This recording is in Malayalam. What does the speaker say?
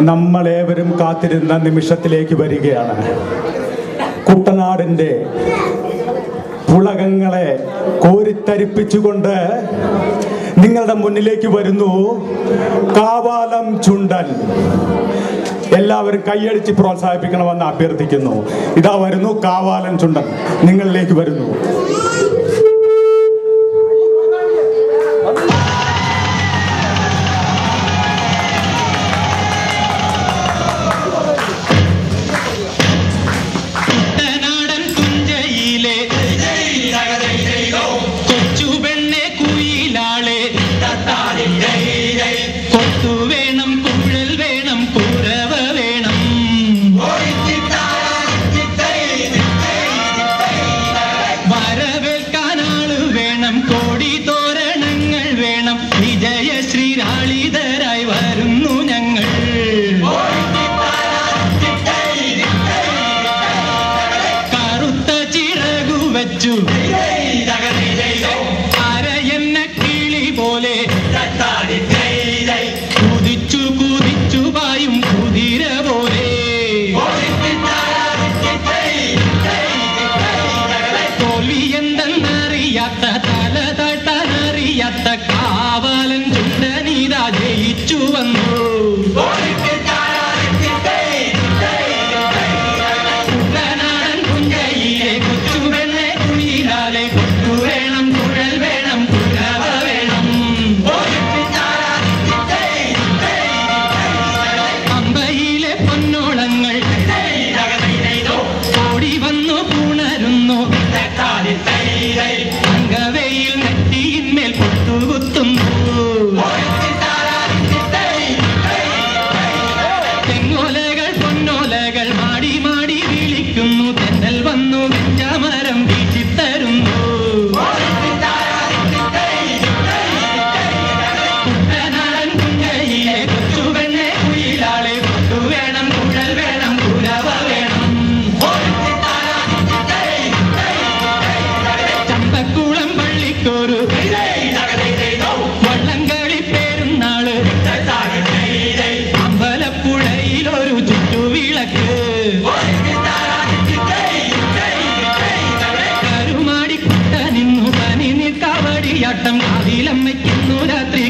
നമ്മളേവരും കാത്തിരുന്ന നിമിഷത്തിലേക്ക് വരികയാണ്. കുട്ടനാടിന്റെ പുളകങ്ങളെ കോരിത്തരിപ്പിച്ചുകൊണ്ട് നിങ്ങളുടെ മുന്നിലേക്ക് വരുന്നു കാവാലം ചുണ്ടൻ. എല്ലാവരും കൈയടിച്ച് പ്രോത്സാഹിപ്പിക്കണമെന്ന് അഭ്യർത്ഥിക്കുന്നു. ഇതാ വരുന്നു കാവാലൻ ചുണ്ടൻ. നിങ്ങളിലേക്ക് വരുന്നു. എന്തെന്നറിയാത്ത തല തട്ടാനറിയാത്ത കാവലൻ ചുണ്ടനീതാ ജയിച്ചു വന്നു. കളിയാട്ടം അതിലമ്മയ്ക്കുന്നു രാത്രി